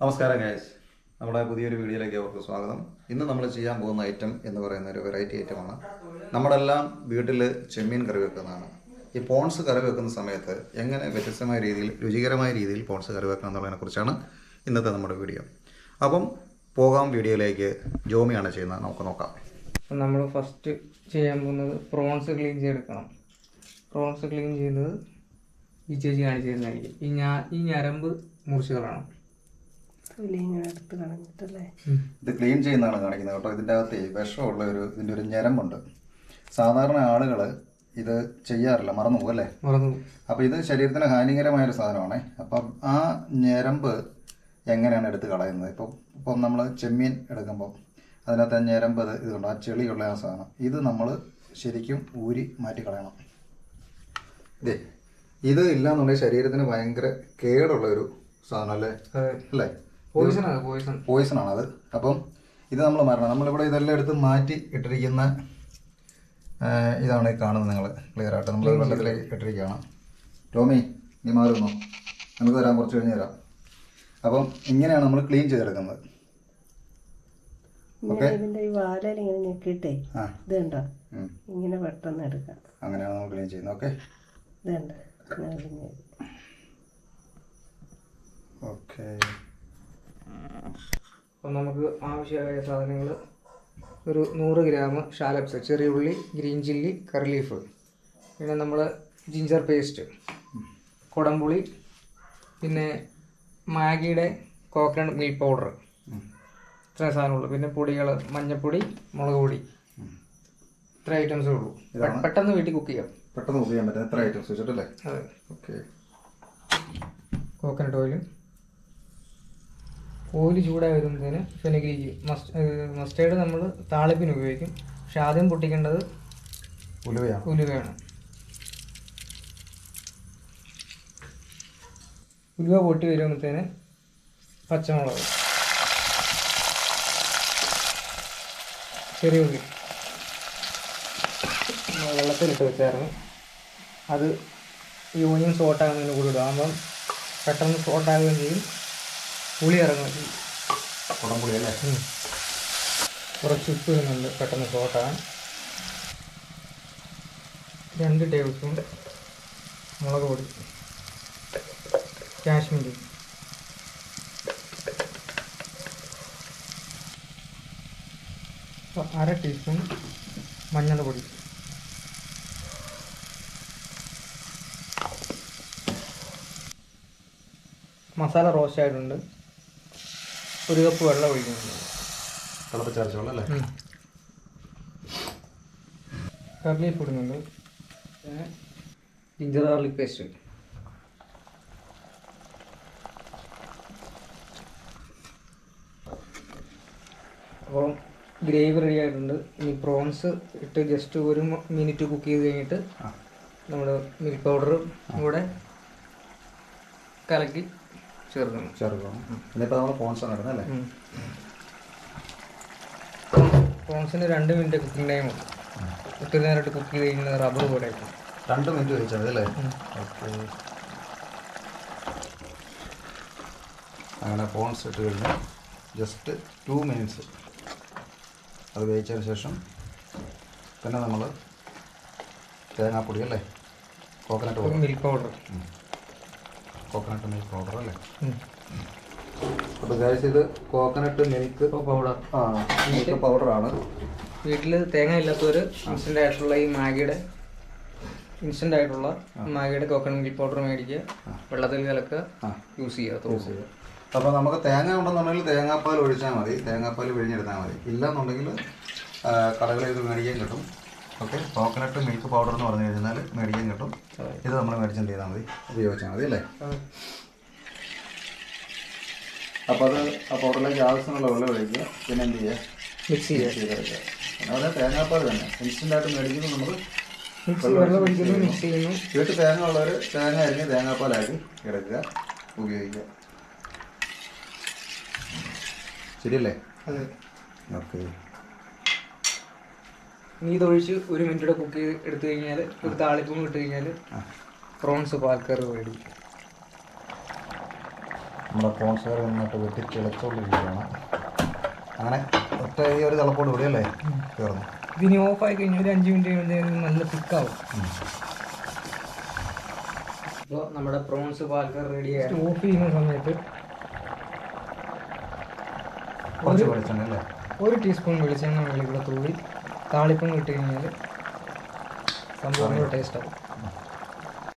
നമസ്കാരം ഗൈസ് നമ്മുടെ പുതിയൊരു വീഡിയോയിലേക്ക് അവർക്ക് സ്വാഗതം. ഇന്ന് നമ്മൾ ചെയ്യാൻ പോകുന്ന ഐറ്റം എന്ന് പറയുന്ന ഒരു വെറൈറ്റി ഐറ്റമാണ് നമ്മളെല്ലാം വീട്ടിൽ ചെമ്മീൻ കറി വെക്കുന്നതാണ്. ഈ പോൺസ് കറി വെക്കുന്ന സമയത്ത് എങ്ങനെ വ്യത്യസ്തമായ രീതിയിൽ രുചികരമായ രീതിയിൽ പോൺസ് കറി വെക്കണം എന്നുള്ളതിനെ കുറിച്ചാണ് ഇന്നത്തെ നമ്മുടെ വീഡിയോ അപ്പം പോകാം വീഡിയോയിലേക്ക്. ജോമിയാണ് ചെയ്യുന്നത്. നമുക്ക് നോക്കാം. നമ്മൾ ഫസ്റ്റ് ചെയ്യാൻ പോകുന്നത് പ്രോൺസ് ക്ലീൻ ചെയ്തെടുക്കണം. പ്രോൺസ് ക്ലീൻ ചെയ്യുന്നത് ഈ ചേച്ചി കാണിച്ചു തരുന്നതായിരിക്കും. ഈ ഞാ ഈ ഞരമ്പ് മുറിച്ച് കളയണം തൊലി ഇങ്ങനെ എടുത്ത് കളഞ്ഞിട്ടല്ലേ? ഇത് ക്ലീൻ ചെയ്യുന്നതാണ് കാണിക്കുന്നത് കേട്ടോ. ഇതിന്റെ അകത്ത് വിഷമുള്ള ഒരു ഇതിന്റെ ഒരു ഞരമ്പുണ്ട്. സാധാരണ ആളുകൾ ഇത് ചെയ്യാറില്ല മറന്നു പോകും അല്ലേ? മറന്നു അപ്പോൾ ഇത് ശരീരത്തിന് ഹാനികരമായ ഒരു സാധനമാണ്. അപ്പം ആ ഞരമ്പ് എങ്ങനെയാണ് എടുത്ത് കളയുന്നത്? ഇപ്പം ഇപ്പം നമ്മൾ ചെമ്മീൻ എടുക്കുമ്പോൾ അതിനകത്ത് ആ ഞരമ്പ് ഇത് ഇതുണ്ട് ആ ചെളിയുള്ള ആ സാധനം. ഇത് നമ്മൾ ശരിക്കും ഊരി മാറ്റി കളയണം. ഇതേ ഇത് ഇല്ലാന്നുണ്ടെങ്കിൽ ശരീരത്തിന് ഭയങ്കര കേടുള്ള ഒരു സാധനം അല്ലേ? അല്ലേ? പോയിസൺ ആണ് പോയിസൺ പോയിസൺ ആണത്. അപ്പം ഇത് നമ്മൾ മരണം. നമ്മളിവിടെ ഇതെല്ലാം എടുത്ത് മാറ്റി ഇട്ടിരിക്കുന്ന ഇതാണ് കാണുന്നത് നിങ്ങൾ ക്ലിയർ ആയിട്ട്. നമ്മൾ വെള്ളത്തിലേക്ക് ഇട്ടിരിക്കുകയാണ്. ടോമി നീ മാറുന്നു നമുക്ക് തരാം കുറച്ച് കഴിഞ്ഞ് തരാം. അപ്പം ഇങ്ങനെയാണ് നമ്മൾ ക്ലീൻ ചെയ്തെടുക്കുന്നത്. ഇതിന്റെ ഈ വാലയിൽ ഇങ്ങനെ ഞെക്കിയിട്ടേ ഇങ്ങനെ പെട്ടെന്ന് എടുക്കാം. അങ്ങനെയാണ് നമ്മൾ ക്ലീൻ ചെയ്യുന്നത്. ഓക്കെ ഇത് കണ്ടോ? ഇങ്ങനെ ഓക്കെ അപ്പം നമുക്ക് ആവശ്യമായ സാധനങ്ങൾ ഒരു നൂറ് ഗ്രാം ഷാലപ്സ് ചെറിയ ഉള്ളി ഗ്രീൻ ചില്ലി കറി ലീഫ്. പിന്നെ നമ്മൾ ജിഞ്ചർ പേസ്റ്റ് കുടംപുളി പിന്നെ മാഗിയുടെ കോക്കനട്ട് മിൽക്ക് പൗഡർ ഇത്രയും സാധനമുള്ളൂ. പിന്നെ പൊടികൾ മഞ്ഞപ്പൊടി മുളക് പൊടി. ഇത്ര ഐറ്റംസേ ഉള്ളൂ. പെട്ടെന്ന് വീട്ടിൽ കുക്ക് ചെയ്യാം. പെട്ടെന്ന് കുക്ക് ചെയ്യാൻ പറ്റും. ഇത്ര ഐറ്റംസ് വെച്ചിട്ടല്ലേ? അതെ. ഓക്കെ. കോക്കനട്ട് ഓയിലും. ഓയിൽ ചൂടായി വരുന്നതിന് ഫെനഗ്രീജ് മസ്റ്റ് മസ്റ്റേർഡ് നമ്മൾ താളിപ്പിന് ഉപയോഗിക്കും. പക്ഷെ ആദ്യം പൊട്ടിക്കേണ്ടത് ഉലുവയാണ്. ഉലുവയാണ്. ഉലുവ പൊട്ടി വരുമ്പോഴത്തേന് പച്ചമുളക്. ചെറിയ ഉള്ളി. വെള്ളത്തിലിട്ട് വെച്ചായിരുന്നു. അത് ഈ ഓനിയൻ സോട്ടാകുന്നതിന് കൂടി ഇടും ആകുമ്പം പെട്ടെന്ന് സോട്ടാകുകയും ചെയ്യും. പുളി ഇറങ്ങും കുടംപുളി അല്ലേ? കുറച്ച് ഉപ്പ് ഇടുന്നുണ്ട്. പെട്ടെന്ന് ഷോട്ടാണ് രണ്ട് ടേബിൾ സ്പൂൺ മുളക് പൊടി. കാശ്മീരി. അര ടീസ്പൂൺ മഞ്ഞൾ പൊടി. മസാല റോസ്റ്റ് ആയിട്ടുണ്ട്. ഒരു കപ്പ് വെള്ളം ഒഴിക്കുന്നുണ്ട് തിളപ്പിച്ചരച്ചോളൂ അല്ലേ? കറി ഇടുന്നുണ്ട് ജിഞ്ചർ ഗാർലിക് പേസ്റ്റ് അപ്പോൾ ഗ്രേവി റെഡി ആയിട്ടുണ്ട്. ഇനി പ്രോൺസ് ഇട്ട് ജസ്റ്റ് ഒരു മിനിറ്റ് കുക്ക് ചെയ്ത് കഴിഞ്ഞിട്ട് നമ്മൾ നമ്മുടെ മിൽക്ക് പൗഡറും കൂടെ കലക്കി ചേർക്കണം ചേർക്കണം ഇനിയിപ്പോൾ നമ്മൾ പോൺസാണ് ഇടുന്നത് അല്ലേ? പ്രോൺസിന് രണ്ട് മിനിറ്റ് കുക്കിംഗ് ടൈം ഒത്തിരി നേരമായിട്ട് കുക്ക് ചെയ്ത് കഴിഞ്ഞാൽ റബ്ബർ പോലെ രണ്ട് മിനിറ്റ് വെച്ചാൽ മതി അല്ലേ. ഓക്കെ അങ്ങനെ പോൺസ് ഇട്ട് കഴിഞ്ഞാൽ ജസ്റ്റ് ടു മിനിറ്റ്സ് അത് വേവിച്ചതിന് ശേഷം പിന്നെ നമ്മൾ തേങ്ങാപ്പൊടി അല്ലേ? Coconut milk powder coconut milk powder അല്ലേ? അപ്പോൾ ഗൈസ് ഇത് കോക്കനട്ട് മിൽക്ക് പൗഡർ ആ മിൽക്ക് പൗഡറാണ് വീട്ടിൽ തേങ്ങ ഇല്ലാത്തവർ ഇൻസ്റ്റന്റ് ആയിട്ടുള്ള ഈ മാഗിയുടെ ഇൻസ്റ്റന്റ് ആയിട്ടുള്ള മാഗിയുടെ കോക്കനട്ട് മിൽക്ക് പൗഡർ മേടിക്കുക. വെള്ളത്തിൽ കലക്കുക. യൂസ് ചെയ്യുക യൂസ് ചെയ്യുക. അപ്പോൾ നമുക്ക് തേങ്ങ ഉണ്ടെന്നുണ്ടെങ്കിൽ തേങ്ങാപ്പാൽ ഒഴിച്ചാൽ മതി. തേങ്ങാപ്പാൽ പിഴിഞ്ഞെടുത്താൽ മതി. ഇല്ലെന്നുണ്ടെങ്കിൽ കടകളിൽ ഇത് മേടിക്കാൻ കിട്ടും. ഓക്കെ കോക്കനട്ട് മിൽക്ക് പൗഡർ എന്ന് പറഞ്ഞു കഴിഞ്ഞാൽ മേടിക്കാൻ കിട്ടും. ഇത് നമ്മൾ മേടിച്ച് എന്ത് ചെയ്താൽ മതി? ഉപയോഗിച്ചാൽ മതി അല്ലേ? അപ്പോൾ അത് ആ പൗഡറിലേക്ക് ആവശ്യമുള്ള വെള്ളം ഒഴിക്കുക. പിന്നെ എന്ത് ചെയ്യുക? മിക്സ് ചെയ്ത് വെക്കുക. തേങ്ങാപ്പാൽ തന്നെ. ഇൻസ്റ്റന്റ് ആയിട്ട് മേടിക്കുന്നു നമ്മൾ മിക്സ് വെള്ളം ഒഴിക്കുന്നു മിക്സ് ചെയ്യുന്നു. വീട്ടിൽ തേങ്ങ ഉള്ളവർ തേങ്ങ അരിഞ്ഞ് തേങ്ങാപ്പാലാക്കി എടുക്കുക ഉപയോഗിക്കുക. ശരിയല്ലേ അതെ. ഓക്കെ ഇനി ഇതൊഴിച്ച് ഒരു മിനിറ്റ് കുക്ക് ചെയ്ത് എടുത്തു കഴിഞ്ഞാൽ ഒരു താളിപ്പും ഇട്ട് കഴിഞ്ഞാൽ പ്രോൺസ് പാൽക്കറി റെഡി നമ്മുടെ പ്രോൺസ് കറി നന്നായിട്ട് വെട്ടി തിളച്ചുകൊണ്ടിരിക്കുകയാണ് അങ്ങനെ ഒറ്റ ഈ ഒരു തിളപ്പോട് കൂടി അല്ലേ? തീർന്നു ഇതിനി ഓഫായി കഴിഞ്ഞാൽ ഒരു അഞ്ച് മിനിറ്റ് കഴിഞ്ഞാൽ നല്ല തിക്കാവും അപ്പോൾ നമ്മുടെ പ്രോൺസ് പാൽക്കർ റെഡി ഓഫ് ചെയ്യുന്ന സമയത്ത് കുറച്ച് വെളിച്ചെണ്ണ അല്ലേ? ഒരു ടീസ്പൂൺ വെളിച്ചെണ്ണ വെളിക്കൂടെ തൂളി താളിപ്പം കിട്ടി കഴിഞ്ഞാൽ സംഭവം ടേസ്റ്റ് ആവും.